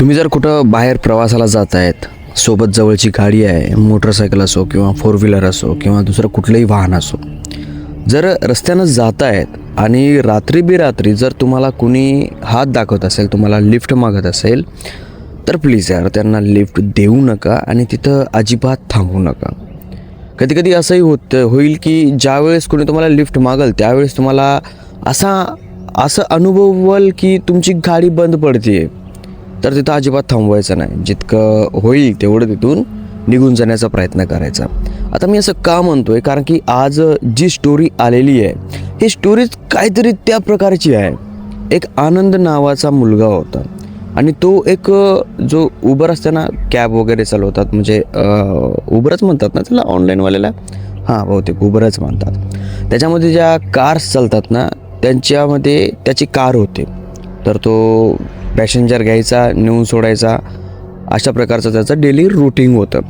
तुम्ही जर कुठं बाहेर प्रवासाला जात आहेत सोबत जवळची गाडी आहे मोटरसायकल असो किंवा फोर व्हीलर असो किंवा दुसरं कुठलंही वाहन असो जर रस्त्यानं जात आहेत आणि रात्री बिरात्री जर तुम्हाला कुणी हात दाखवत असेल तुम्हाला लिफ्ट मागत असेल तर प्लीज यार त्यांना लिफ्ट देऊ नका आणि तिथं अजिबात थांबू नका. कधी कधी असंही होतं होईल की ज्यावेळेस कोणी तुम्हाला लिफ्ट मागल त्यावेळेस तुम्हाला असा असं अनुभवल की तुमची गाडी बंद पडते तर तिथं अजिबात थांबवायचं नाही. जितकं होईल तेवढं तिथून निघून जाण्याचा प्रयत्न करायचा. आता मी असं का म्हणतो आहे कारण की आज जी स्टोरी आलेली आहे ही स्टोरीच काहीतरी त्या प्रकारची आहे. एक आनंद नावाचा मुलगा होता. आणि तो एक जो उबर असते ना कॅब वगैरे चालवतात म्हणजे उबरच म्हणतात ना त्याला ऑनलाईनवाल्याला हां बहुतेक उबरच म्हणतात. त्याच्यामध्ये ज्या कार्स चालतात ना त्यांच्यामध्ये त्याची कार होते. तर तो पॅसेंजर घ्यायचा नेऊन सोडायचा अशा प्रकारचं त्याचं डेली रुटीन होतं.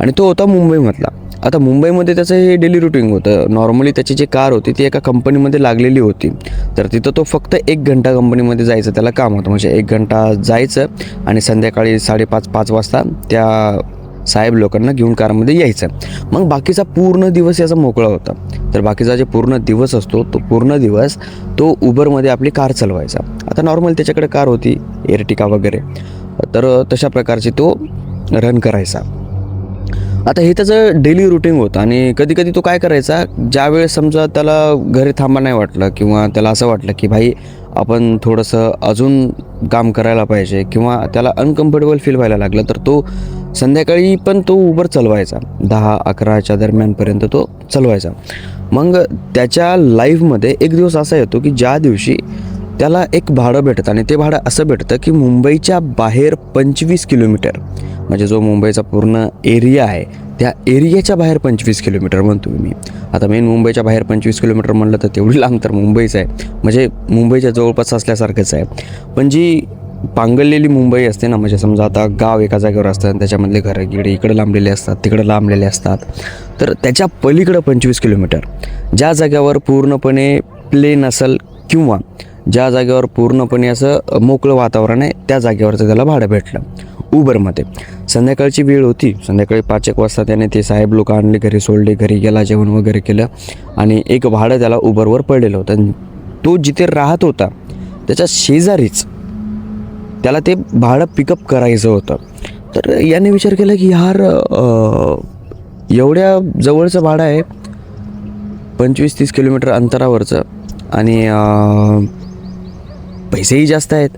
आणि तो होता मुंबईमधला. आता मुंबईमध्ये त्याचं हे डेली रुटीन होतं. नॉर्मली त्याची जी कार होती ती एका कंपनीमध्ये लागलेली होती. तर तिथं तो फक्त एक घंटा कंपनीमध्ये जायचं त्याला काम होतं. म्हणजे एक घंटा जायचं आणि संध्याकाळी साडेपाच पाच वाजता त्या साहेब लोकांना घेऊन कारमध्ये यायचं. मग बाकीचा पूर्ण दिवस याचा मोकळा होता. तर बाकीचा जे पूर्ण दिवस असतो तो पूर्ण दिवस तो उबरमध्ये आपली कार चालवायचा. आता नॉर्मल त्याच्याकडे कार होती एरटिका वगैरे. तर तशा प्रकारची तो रन करायचा. आता हे त्याचं डेली रुटीन होतं आणि कधी कधी तो काय करायचा ज्यावेळेस समजा त्याला घरी थांबा नाही वाटलं किंवा त्याला असं वाटलं की भाई आपण थोडंसं अजून काम करायला पाहिजे किंवा त्याला अनकम्फर्टेबल फील व्हायला लागलं तर तो संध्याकाळी पण तो उबर चालवायचा. दहा अकराच्या दरम्यानपर्यंत तो चालवायचा. मग त्याच्या लाईफमध्ये एक दिवस असा येतो की ज्या दिवशी त्याला एक भाडं भेटतं आणि ते भाडं असं भेटतं की मुंबईच्या बाहेर पंचवीस किलोमीटर म्हणजे जो मुंबईचा पूर्ण एरिया आहे त्या एरियाच्या बाहेर पंचवीस किलोमीटर म्हणतो मी. आता मेन मुंबईच्या बाहेर पंचवीस किलोमीटर म्हणलं तर तेवढी लांब तर मुंबईच आहे. म्हणजे मुंबईच्या जवळपास असल्यासारखंच आहे. पण जी पांगलेली मुंबई असते ना म्हणजे समजा आता गाव एका जागेवर असतं आणि त्याच्यामधले घरं गिडे इकडे लांबलेले असतात तिकडे लांबलेले असतात. तर त्याच्या पलीकडं पंचवीस किलोमीटर. ज्या जाग्यावर पूर्णपणे प्लेन असेल किंवा ज्या जागेवर पूर्णपणे असं मोकळं वातावरण आहे त्या जागेवरचं त्याला भाडं भेटलं. उबरमध्ये. संध्याकाळची वेळ होती. संध्याकाळी पाच एक वाजता त्याने ते साहेब लोक आणले घरी सोडले घरी गेला जेवण वगैरे केलं आणि एक भाडं त्याला उबरवर पडलेलं होतं. आणि तो जिथे राहत होता त्याच्या शेजारीच त्याला ते भाडं पिकअप करायचं होतं. तर याने विचार केला की यार एवढ्या जवळचं भाडं आहे पंचवीस तीस किलोमीटर अंतरावरचं आणि पैसेही जास्त आहेत.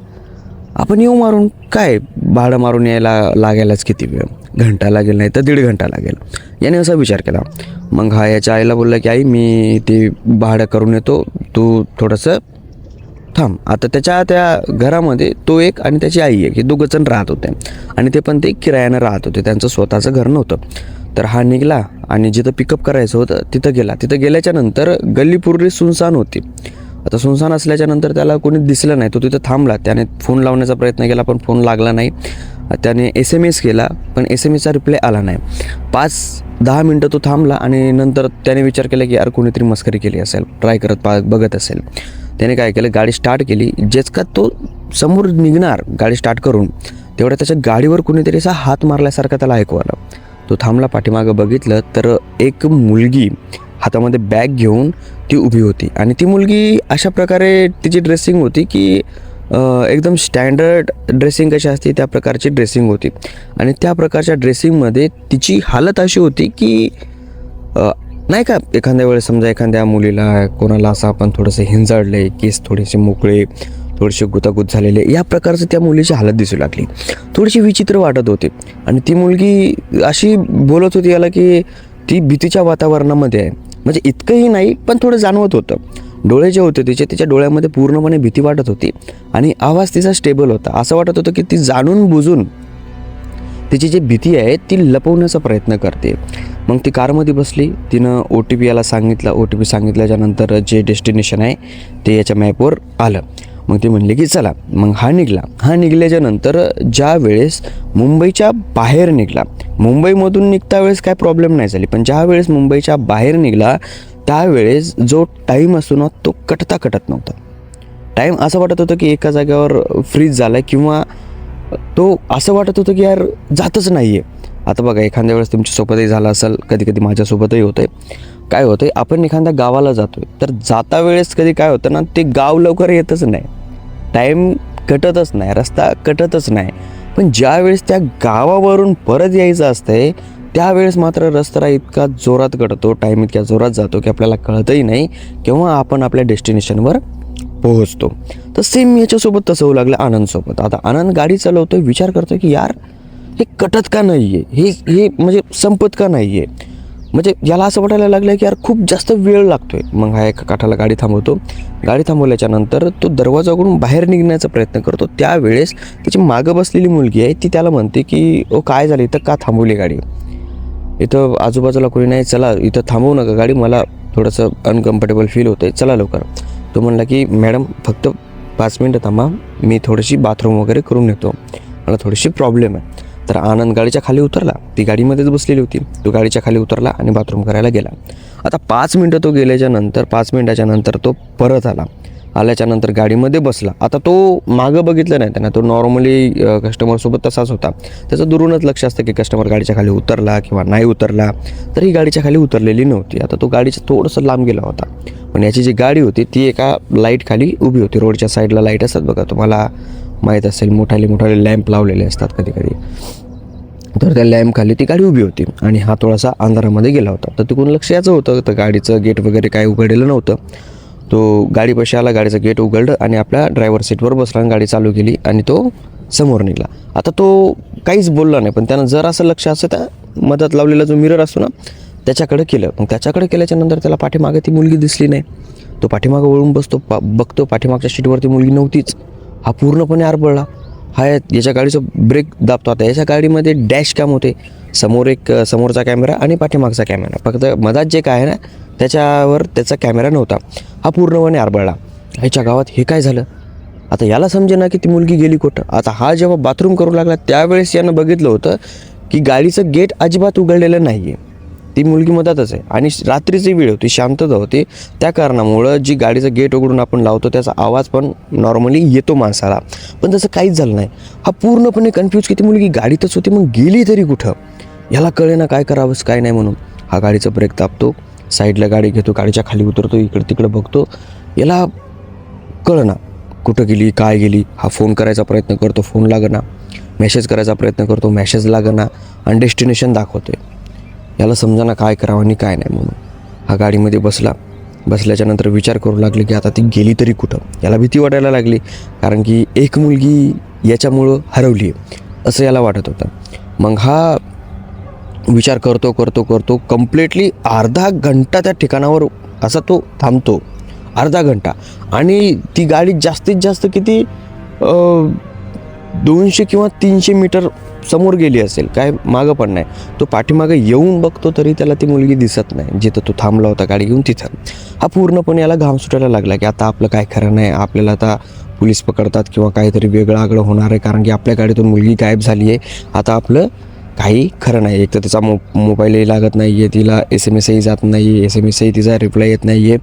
आपण येऊ मारून काय भाडं मारून यायला लागायलाच किती वेळ? घंटा लागेल नाही तर दीड घंटा लागेल. याने असा विचार केला. मग हा याच्या आईला बोलला की आई मी ते भाडं करून येतो. तू थोडंसं थांब. आता त्याच्या त्या घरामध्ये तो एक आणि त्याची आई एक हे दोघं जण राहत होते. आणि ते पण ते किरायानं राहत होते. त्यांचं स्वतःचं घर नव्हतं. तर हा निघला आणि जिथं पिकअप करायचं होतं तिथं गेला. तिथं गेल्याच्यानंतर गल्ली सुनसान होती. आता सुनसान असल्याच्यानंतर त्याला कोणी दिसलं नाही. तो तिथं थांबला. त्याने फोन लावण्याचा प्रयत्न केला पण फोन लागला नाही. त्याने एस एम एस केला पण एस एम एसचा रिप्लाय आला नाही. पाच दहा मिनटं तो थांबला आणि नंतर त्याने विचार केला की यार कोणीतरी मस्करी केली असेल. ट्राय करत पा बघत असेल. त्याने काय केलं गाडी स्टार्ट केली. जेच का तो समोर निघणार गाडी स्टार्ट करून तेवढ्या त्याच्या गाडीवर कुणीतरी असा हात मारल्यासारखा त्याला ऐकू आला. तो थांबला पाठीमागं बघितलं तर एक मुलगी हातामध्ये बॅग घेऊन ती उभी होती. आणि ती मुलगी अशा प्रकारे तिची ड्रेसिंग होती की एकदम स्टँडर्ड ड्रेसिंग कशी असते त्या प्रकारची ड्रेसिंग होती. आणि त्या प्रकारच्या ड्रेसिंगमध्ये तिची हालत अशी होती की नाही का एखाद्या वेळेस समजा एखाद्या मुलीला कोणाला असं आपण थोडंसं हिंजाळले केस थोडेसे मोकळे थोडेसे गुतागुत झालेले या प्रकारचं त्या मुलीची हालत दिसू लागली. थोडीशी विचित्र वाटत होती. आणि ती मुलगी अशी बोलत होती याला की ती भीतीच्या वातावरणामध्ये आहे. म्हणजे इतकंही नाही पण थोडं जाणवत होतं. डोळे जे होते तिचे तिच्या डोळ्यामध्ये पूर्णपणे भीती वाटत होती. आणि आवाज तिचा स्टेबल होता. असं वाटत होतं की ती जाणून बुजून तिची जी भीती आहे ती लपवण्याचा प्रयत्न करते. मग ती कारमध्ये बसली. तिनं ओ टी पी याला सांगितलं. ओ टी पी सांगितल्याच्यानंतर जे डेस्टिनेशन आहे ते याच्या मॅपवर आलं. मग ते म्हणले की चला मग हा निघला. हा निघल्याच्या नंतर ज्या वेळेस मुंबईच्या बाहेर निघला मुंबईमधून निघता वेळेस काय प्रॉब्लेम नाही झाली. पण ज्या वेळेस मुंबईच्या बाहेर निघला त्यावेळेस जो टाईम असतो ना तो कटता कटत नव्हता. टाईम असं वाटत होतं की एका जागेवर फ्रीज झाला किंवा तो असं वाटत होतं की यार जातच नाही आहे आता बघा एखाद्या वेळेस तुमच्यासोबतही झालं असेल कधी कधी माझ्यासोबतही होतं आहे काय होतं आपण एखाद्या गावाला जातो आहे तर जाता वेळेस कधी काय होतं ना ते गाव लवकर येतच नाही. टाईम कटतच नाही रस्ता कटतच नाही. पण ज्यावेळेस त्या गावावरून परत यायचं असतंय त्यावेळेस मात्र रस्ता इतका जोरात कटतो टाईम इतक्या जोरात जातो की आपल्याला कळतही नाही किंवा आपण आपल्या डेस्टिनेशनवर पोहोचतो. तर सेम याच्यासोबत तसं होऊ लागलं आनंदसोबत. आता आनंद गाडी चालवतोय विचार करतोय की यार हे कटत का नाही आहे हे हे म्हणजे संपत का नाही आहे म्हणजे याला असं वाटायला लागलं की यार खूप जास्त वेळ लागतोय. मग हा एका काठाला गाडी थांबवतो. गाडी थांबवल्याच्यानंतर तो दरवाजा उघडून बाहेर निघण्याचा प्रयत्न करतो. त्यावेळेस त्याची मागं बसलेली मुलगी आहे ती त्याला म्हणते की ओ काय झालं? इथं का थांबवली गाडी? इथं आजूबाजूला कोणी नाही. चला इथं थांबवू नका गाडी. मला थोडंसं अनकम्फर्टेबल फील होतं आहे चला लवकर. तो म्हणला की मॅडम फक्त पाच मिनटं थांबा. मी थोडीशी बाथरूम वगैरे करून येतो मला थोडीशी प्रॉब्लेम आहे. तर आनंद गाडीच्या खाली उतरला. ती गाडीमध्येच बसलेली होती. तो गाडीच्या खाली उतरला आणि बाथरूम करायला गेला. आता पाच मिनटं तो गेल्याच्यानंतर पाच मिनटाच्या नंतर तो परत आला. आल्याच्यानंतर गाडीमध्ये बसला. आता तो मागं बघितलं नाही त्यांना. तो नॉर्मली कस्टमरसोबत तसाच होता. त्याचं दुरूनच लक्ष असतं की कस्टमर गाडीच्या खाली उतरला किंवा नाही उतरला. तरी गाडीच्या खाली उतरलेली नव्हती. आता तो गाडीचं थोडंसं लांब गेला होता. पण याची जी गाडी होती ती एका लाइट खाली उभी होती. रोडच्या साईडला लाइट असतात बघा. तुम्हाला माहीत असेल मोठाले मोठाले लॅम्प लावलेले असतात कधी कधी तर त्या लॅम्पखाली ती गाडी उभी होती आणि हा थोडासा अंधारामध्ये गेला होता. तर तिकडून लक्ष याचं होतं. तर गाडीचं गेट वगैरे काय उघडलेलं नव्हतं. तो गाडीपाशी आला गाडीचं गेट उघडलं आणि आपल्या ड्रायव्हर सीटवर बसला आणि गाडी चालू केली आणि तो समोर निघाला. आता तो काहीच बोलला नाही पण त्यानं जर असं लक्ष असं त्या मदत लावलेला जो मिरर असतो ना त्याच्याकडे केलं. मग त्याच्याकडे केल्याच्यानंतर त्याला पाठीमागे ती मुलगी दिसली नाही. तो पाठीमागं वळून बसतो पा बघतो पाठीमागच्या सीटवरती मुलगी नव्हतीच. हा पूर्णपणे आरबळला हा याच्या गाडीचं ब्रेक दाबतो. आता याच्या गाडीमध्ये डॅश कॅम होते. समोर एक समोरचा कॅमेरा आणि पाठीमागचा कॅमेरा फक्त मधात जे काय आहे ना त्याच्यावर त्याचा कॅमेरा नव्हता. हा पूर्णपणे आरबळला. ह्याच्या गावात हे काय झालं? आता याला समजे ना की ती मुलगी गेली कुठं? आता हा जेव्हा बाथरूम करू लागला त्यावेळेस यानं बघितलं होतं की गाडीचं गेट अजिबात उघडलेलं नाही आहे ती मुलगी मधातच आहे. आणि रात्रीची वेळ होती शांतता होती. त्या कारणामुळं जी गाडीचं गेट उघडून आपण लावतो त्याचा आवाज पण नॉर्मली येतो माणसाला. पण तसं काहीच झालं नाही. हा पूर्णपणे कन्फ्यूज की ती मुलगी गाडीतच होती मग गेली तरी कुठं? याला कळे ना काय करावंच काय नाही म्हणून. हा गाडीचा ब्रेक दाबतो साईडला गाडी घेतो गाडीच्या खाली उतरतो इकडं तिकडं बघतो. याला कळना कुठं गेली काय गेली. हा फोन करायचा प्रयत्न करतो फोन लागना. मेसेज करायचा प्रयत्न करतो मेसेज लागना. आणि डेस्टिनेशन दाखवतोय. याला समजाना काय करावं आणि काय नाही म्हणून. हा गाडीमध्ये बसला. बसल्याच्यानंतर विचार करू लागले की आता ती गेली तरी कुठं? याला भीती वाटायला लागली. कारण की एक मुलगी याच्यामुळं हरवली आहे असं याला वाटत होतं. मग हा विचार करतो करतो करतो कम्प्लिटली अर्धा घंटा त्या ठिकाणावर असा तो थांबतो. अर्धा घंटा. आणि ती गाडी जास्तीत जास्त किती दोनशे किंवा तीनशे मीटर समोर गेली असेल काय मागं पण नाही. तो पाठीमागं येऊन बघतो तरी त्याला ती मुलगी दिसत नाही. जिथं तो थांबला होता गाडी घेऊन तिथं. हा पूर्णपणे याला घाम सुटायला लागला की आता आपलं काय खरं नाही. आपल्याला आता पोलीस पकडतात किंवा काहीतरी वेगळं आगळं होणार आहे कारण की आपल्या गाडीतून मुलगी गायब झाली आहे. आता आपलं काही खरं नाही. एक तर त्याचा मो मोबाईलही लागत नाही आहे तिला एस एम एसही जात नाही आहे एस एम एसही तिचा रिप्लाय येत नाही आहे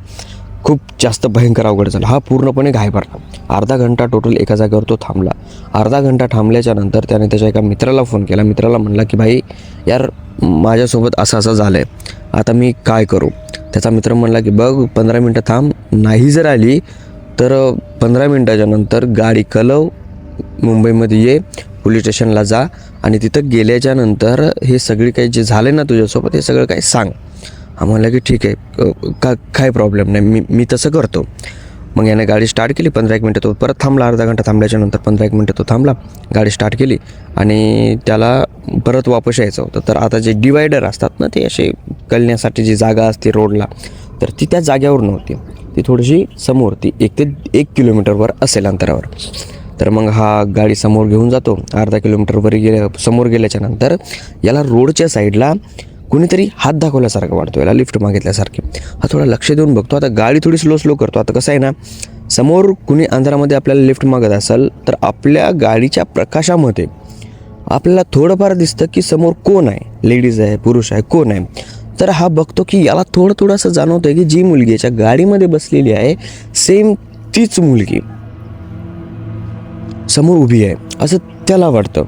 खूप जास्त भयंकर अवघड झालं. हा पूर्णपणे घायभरला अर्धा घंटा टोटल एका जागेवर तो थांबला. अर्धा घंटा थांबल्याच्या नंतर त्याने त्याच्या एका मित्राला फोन केला. मित्राला म्हणला की भाई यार माझ्यासोबत असं असं झालं आहे आता मी काय करू? त्याचा मित्र म्हणला की बघ पंधरा मिनटं थांब. नाही जर आली तर पंधरा मिनटाच्या नंतर गाडी कलव. मुंबईमध्ये ये. पोलीस स्टेशनला जा. आणि तिथं गेल्याच्यानंतर हे सगळी काही जे झाले ना तुझ्यासोबत हे सगळं काही सांग. आम्हाला की ठीक आहे का काय प्रॉब्लेम नाही मी मी तसं करतो. मग याने गाडी स्टार्ट केली पंधरा एक मिनटं तो परत थांबला अर्धा घंटा थांबल्याच्यानंतर पंधरा एक मिनटं तो थांबला गाडी स्टार्ट केली आणि त्याला परत वापस यायचं होतं. तर आता जे डिवायडर असतात ना ते असे कलण्यासाठी जी जागा असते रोडला तर ती त्या जाग्यावर नव्हती. ती थोडीशी समोर ती एक ते एक किलोमीटरवर असेल अंतरावर. तर मग हा गाडी समोर घेऊन जातो अर्धा किलोमीटरवर गेल्या समोर गेल्याच्यानंतर याला रोडच्या साईडला कुणीतरी हात दाखवल्यासारखं वाटतो याला लिफ्ट मागितल्यासारखे. हा थोडा लक्ष देऊन बघतो. आता गाडी थोडी स्लो स्लो करतो. आता कसं आहे ना समोर कुणी अंधारामध्ये आपल्याला लिफ्ट मागत असेल तर आपल्या गाडीच्या प्रकाशामध्ये आपल्याला थोडंफार दिसतं की समोर कोण आहे? लेडीज आहे पुरुष आहे कोण आहे? तर हा बघतो की याला थोडं थोडं असं जाणवतं की जी मुलगी याच्या गाडीमध्ये बसलेली आहे सेम तीच मुलगी समोर उभी आहे. असं त्याला वाटतं.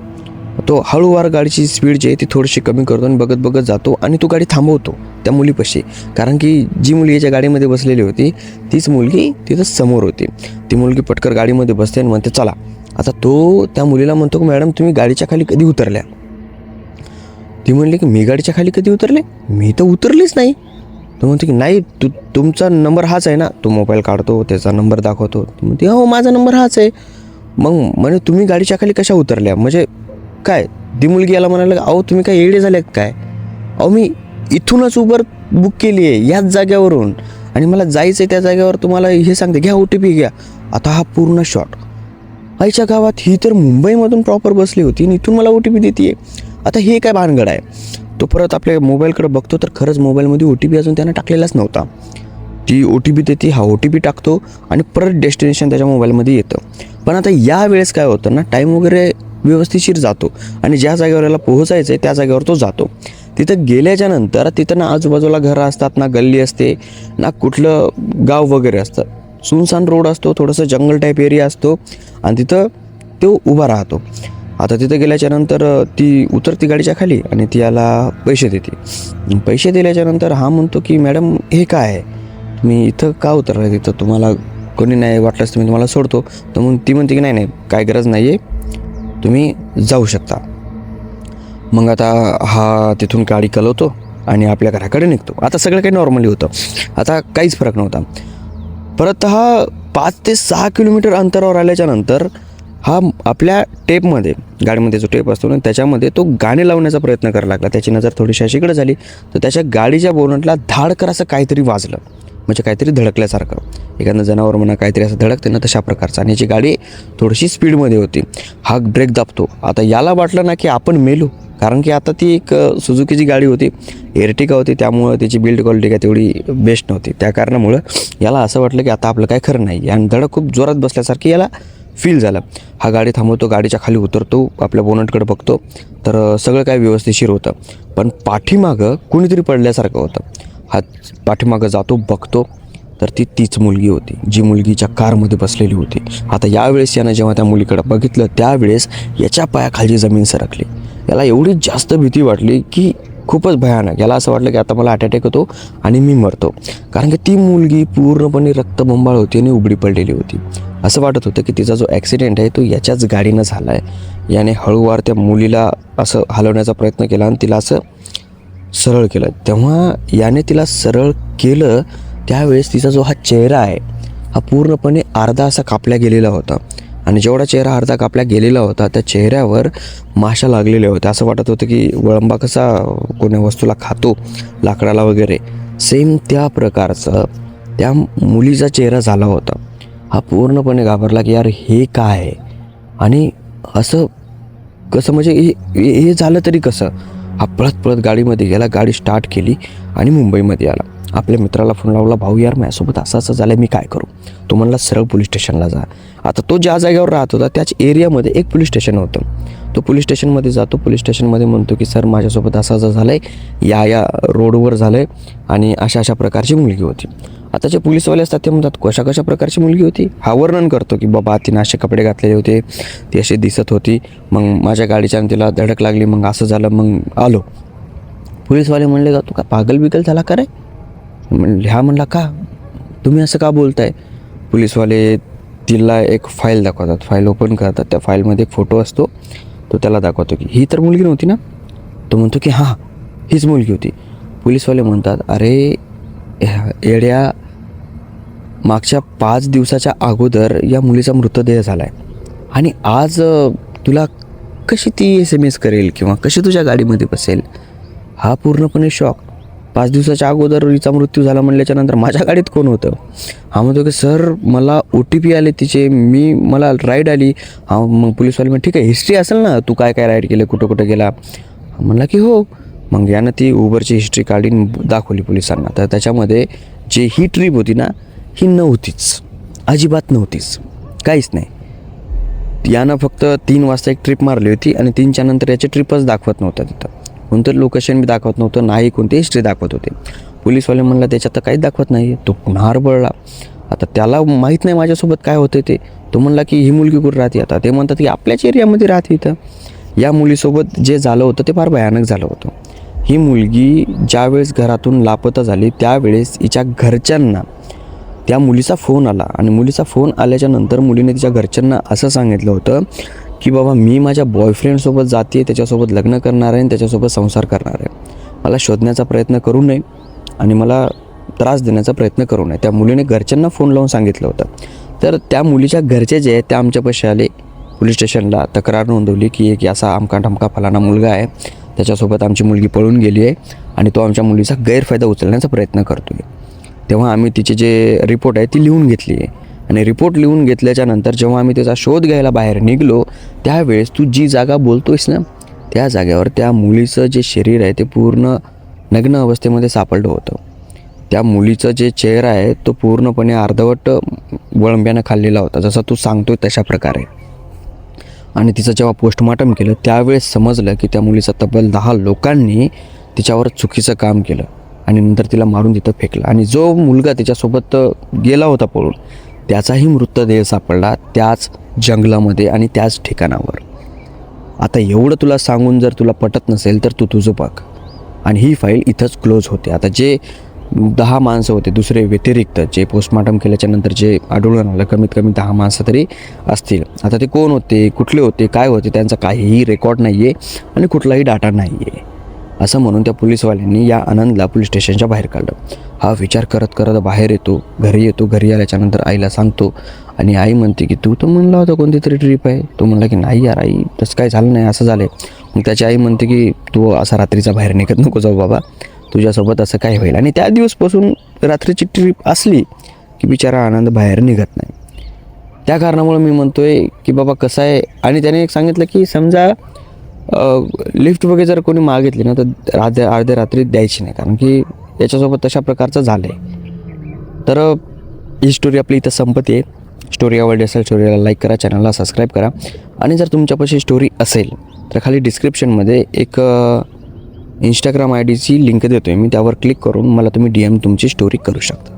तो हळूवार गाडीची स्पीड जी आहे ती थोडीशी कमी करतो आणि बघत बघत जातो आणि तो गाडी थांबवतो त्या मुलीपाशी. कारण की जी मुलगी याच्या गाडीमध्ये बसलेली होती तीच मुलगी तिथं समोर होती. ती मुलगी पटकर गाडीमध्ये बसते आणि म्हणते चला. आता तो त्या मुलीला म्हणतो की मॅडम तुम्ही गाडीच्या खाली कधी उतरल्या? ती म्हणली की मी गाडीच्या खाली कधी उतरले? मी तर उतरलीच नाही. तो म्हणतो की नाही तू तुमचा नंबर हाच आहे ना? तो मोबाईल काढतो त्याचा नंबर दाखवतो. ती म्हणते हो माझा नंबर हाच आहे. मग म्हणे तुम्ही गाडीच्या खाली कशा उतरल्या? म्हणजे काय? ती मुलगी याला म्हणाला अहो तुम्ही काय येडे झाले काय? अहो मी इथूनच उबर बुक केली आहे याच जाग्यावरून. आणि मला जायचं आहे त्या जागेवर तुम्हाला हे सांगते. घ्या ओ टी पी घ्या. आता हा पूर्ण शॉट आईच्या गावात ही तर मुंबईमधून प्रॉपर बसली होती आणि इथून मला ओ टी पी देते आता हे काय भानगड आहे? तो परत आपल्या मोबाईलकडे बघतो तर खरंच मोबाईलमध्ये ओ टी पी अजून त्यानं टाकलेलाच नव्हता. ती ओ टी पी देते हा ओ टी पी टाकतो आणि परत डेस्टिनेशन त्याच्या मोबाईलमध्ये येतं. पण आता या वेळेस काय होतं ना टाईम वगैरे व्यवस्थितशीर जातो. आणि ज्या जागेवर याला पोहोचायचं आहे त्या जागेवर तो जातो. तिथं गेल्याच्यानंतर तिथं ना आजूबाजूला घरं असतात ना गल्ली असते ना कुठलं गाव वगैरे असतं. सुनसान रोड असतो थोडंसं जंगल टाईप एरिया असतो आणि तिथं तो उभा राहतो. आता तिथं गेल्याच्यानंतर ती उतरती गाडीच्या खाली आणि ती याला पैसे देते. पैसे दिल्याच्या नंतर हा म्हणतो की मॅडम हे काय आहे? तुम्ही इथं का उतरला तिथं तुम्हाला कोणी नाही वाटलंच तर मी तुम्हाला सोडतो. तर मग ती म्हणते की नाही नाही काय गरज नाही आहे तुम्ही जाऊ शकता. मग आता हा तिथून गाडी कलवतो आणि आपल्या घराकडे निघतो. आता सगळं काही नॉर्मली होतं. आता काहीच फरक नव्हता. परत हा पाच ते सहा किलोमीटर अंतरावर आल्याच्यानंतर हा आपल्या टेपमध्ये गाडीमध्ये जो टेप असतो ना त्याच्यामध्ये तो गाणे लावण्याचा प्रयत्न करायला लागला. त्याची नजर थोडीशी अशी इकडे झाली. तर त्याच्या गाडीच्या बोनटला धाडकर असं काहीतरी वाजलं. म्हणजे काहीतरी धडकल्यासारखं. एखादं जनावर म्हणा काहीतरी असं धडकते ना तशा प्रकारचं. आणि याची गाडी थोडीशी स्पीडमध्ये होती. हा ब्रेक दाबतो. आता याला वाटलं ना की आपण मेलो. कारण की आता ती एक सुझुकीची गाडी होती. एरटिका होती. त्यामुळं त्याची बिल्ड क्वालिटी काय तेवढी बेस्ट नव्हती. त्या कारणामुळं याला असं वाटलं की आता आपलं काय खरं नाही. आणि धडक खूप जोरात बसल्यासारखी याला फील झालं. हा गाडी थांबवतो. गाडीच्या खाली उतरतो. आपल्या बोनटकडे बघतो. तर सगळं काय व्यवस्थिशीर होतं पण पाठीमागं कुणीतरी पडल्यासारखं होतं. हा पाठीमागं जातो बघतो. तर ती तीच मुलगी होती जी मुलगीच्या कारमध्ये बसलेली होती. आता यावेळेस यानं जेव्हा त्या मुलीकडे बघितलं त्यावेळेस याच्या पायाखालची जमीन सरकली. याला एवढी जास्त भीती वाटली की खूपच भयानक. याला असं वाटलं की आता मला हार्ट अटॅक होतो आणि मी मरतो. कारण की ती मुलगी पूर्णपणे रक्तबंबाळ होती आणि उघडी पडलेली होती. असं वाटत होतं की तिचा जो ॲक्सिडेंट आहे तो याच्याच गाडीनं झाला आहे याने हळूवार त्या मुलीला असं हलवण्याचा प्रयत्न केला आणि तिला असं सरळ केलं. तेव्हा याने तिला सरळ केलं त्यावेळेस तिचा जो हा चेहरा आहे हा पूर्णपणे अर्धा असा कापला गेलेला होता. आणि जेवढा चेहरा अर्धा कापला गेलेला होता त्या चेहऱ्यावर माशा लागलेल्या होत्या. असं वाटत होतं की वळंबा कसा कोण्या वस्तूला खातो लाकडाला वगैरे. सेम त्या प्रकारचं त्या मुलीचा चेहरा झाला होता. हा पूर्णपणे घाबरला की यार हे काय आहे? आणि असं कसं म्हणजे हे हे हे झालं तरी कसं? हा पळत पळत गाडीमध्ये गेला गाडी स्टार्ट केली आणि मुंबईमध्ये आला. आपल्या मित्राला फोन लावला भाऊ यार माझ्यासोबत असं असं झालं मी काय करू? तो म्हणला सरळ पोलीस स्टेशनला जा. आता तो ज्या जागेवर राहत होता त्याच एरियामध्ये एक पोलीस स्टेशन होतं. तो पोलीस स्टेशनमध्ये जातो पोलीस स्टेशनमध्ये म्हणतो की सर माझ्यासोबत असं असं झालं आहे या या रोडवर झालं आहे आणि अशा अशा प्रकारची मुलगी होती. आता जे पोलीसवाले असतात ते म्हणतात कशा कशा प्रकारची मुलगी होती? हा वर्णन करतो की बाबा तिने असे कपडे घातलेले होते ती अशी दिसत होती. मग माझ्या गाडीच्या तिला धडक लागली मग असं झालं मग आलो. पोलीसवाले म्हणले का तू का पागल बिगल झाला का रे? म्हणले हा म्हणला का? तुम्ही असं का बोलताय? पोलीसवाले तिला एक फाईल दाखवतात. फाईल ओपन करतात. त्या फाईलमध्ये एक फोटो असतो. तो त्याला दाखवतो की ही तर मुलगी नव्हती ना? तो म्हणतो की हां हीच मुलगी होती. पोलीसवाले म्हणतात अरे ह्या- येड्या मागच्या पाच दिवसाच्या अगोदर या मुलीचा मृतदेह झाला आहे आणि आज तुला कशी ती एस एम एस करेल किंवा कशी तुझ्या गाडीमध्ये बसेल हा पूर्णपणे शॉक पाच दिवसाच्या अगोदर हिचा मृत्यू झाला म्हणल्याच्या नंतर माझ्या गाडीत कोण होतं? हा म्हणतो की सर मला ओ टी पी आले तिचे मी मला राईड आली. हा मग पोलीसवाले मग ठीक आहे हिस्ट्री असेल ना तू काय काय राईड केलं कुठं कुठं गेला? म्हणला की हो. मग यानं ती उबरची हिस्ट्री काढून दाखवली पोलिसांना. तर त्याच्यामध्ये जे ही ट्रीप होती ना ही नव्हतीच. अजिबात नव्हतीच. काहीच नाही. यानं फक्त तीन वाजता एक ट्रिप मारली होती आणि तीनच्या नंतर याची ट्रिपच दाखवत नव्हतं तिथं. कोणतं लोकेशन बी दाखवत नव्हतं नाही कोणती हिस्ट्री दाखवत होते. पोलीसवाले म्हणला त्याच्यात तर काहीच दाखवत नाही तो पुन्हा हरबळला आता त्याला माहीत नाही माझ्यासोबत काय होतं ते. तो म्हणला की ही मुलगी कुठं राहते आता? ते म्हणतात की आपल्याच एरियामध्ये राहते इथं. या मुलीसोबत जे झालं होतं ते फार भयानक झालं होतं. ही मुलगी ज्यावेळेस घरातून लापता झाली त्यावेळेस हिच्या घरच्यांना त्या मुलीचा फोन आला. आणि मुलीचा फोन आल्याच्यानंतर मुलीने तिच्या घरच्यांना असं सांगितलं होतं की बाबा मी माझ्या बॉयफ्रेंडसोबत जाते त्याच्यासोबत लग्न करणार आहे आणि त्याच्यासोबत संसार करणार आहे. मला शोधण्याचा प्रयत्न करू नये आणि मला त्रास देण्याचा प्रयत्न करू नये. त्या मुलीने घरच्यांना फोन लावून सांगितलं होतं. तर त्या मुलीच्या घरचे जे आहेत त्या आमच्यापाशी आले. पोलीस स्टेशनला तक्रार नोंदवली की एक असा आमका ठमका फलाना मुलगा आहे. त्याच्यासोबत आमची मुलगी पळून गेली आहे आणि तो आमच्या मुलीचा गैरफायदा उचलण्याचा प्रयत्न करतो आहे तेव्हा आम्ही तिचे जे रिपोर्ट आहे ती लिहून घेतली. आहे आणि रिपोर्ट लिहून घेतल्याच्या नंतर जेव्हा आम्ही त्याचा शोध घ्यायला बाहेर निघलो त्यावेळेस तू जी जागा बोलतोयस ना त्या जागेवर त्या मुलीचं जे शरीर आहे ते पूर्ण नग्न अवस्थेमध्ये सापडलं होतं. त्या मुलीचं जे चेहरा आहे तो पूर्णपणे अर्धवट वळंब्यानं खाल्लेला होता जसा तू सांगतोय तशा प्रकारे. आणि तिचं जेव्हा पोस्टमार्टम केलं त्यावेळेस समजलं की त्या मुलीचा तब्बल दहा लोकांनी तिच्यावर चुकीचं काम केलं. आणि नंतर तिला मारून तिथं फेकलं. आणि जो मुलगा तिच्यासोबत गेला होता पळून त्याचाही मृतदेह सापडला त्याच जंगलामध्ये आणि त्याच ठिकाणावर. आता एवढं तुला सांगून जर तुला पटत नसेल तर तू तुझं बघ. आणि ही फाईल इथंच क्लोज होते. आता जे दहा माणसं होते दुसरे व्यतिरिक्त जे पोस्टमॉर्टम केल्याच्यानंतर जे आढळून आलं कमीत कमी दहा माणसं तरी असतील. आता ते कोण होते कुठले होते काय होते त्यांचा काहीही रेकॉर्ड नाही आहे आणि कुठलाही डाटा नाही आहे असं म्हणून त्या पोलीसवाल्यांनी या आनंदला पोलीस स्टेशनच्या बाहेर काढलं. हा विचार करत करत बाहेर येतो घरी येतो घरी आल्याच्यानंतर आईला सांगतो आणि आई म्हणते की तू तर म्हणला होता कोणती तरी ट्रिप आहे. तो म्हणला की नाही यार आई तसं काय झालं नाही असं झालं मग त्याची आई म्हणते की तू असा रात्रीचा बाहेर निघत नको जाऊ बाबा. तुझ्यासोबत असं काय होईल. आणि त्या दिवसपासून रात्रीची ट्रिप असली की बिचारा आनंद बाहेर निघत नाही. त्या कारणामुळे मी म्हणतोय की बाबा कसं आहे? आणि त्याने एक सांगितलं की समजा लिफ्ट वगैरे जर कोणी मागितली ना तर अर्ध्या अर्ध्या रात्री द्यायची नाही. कारण की याच्यासोबत तशा प्रकारचं झालं आहे तर ही स्टोरी आपली इथं संपते स्टोरी आवडली असेल स्टोरीला लाईक करा चॅनलला सबस्क्राईब करा. आणि जर तुमच्यापाशी स्टोरी असेल तर खाली डिस्क्रिप्शनमध्ये एक इंस्टाग्राम आय डीची लिंक देतो आहे मी त्यावर क्लिक करून मला तुम्ही डी एम तुमची स्टोरी करू शकता.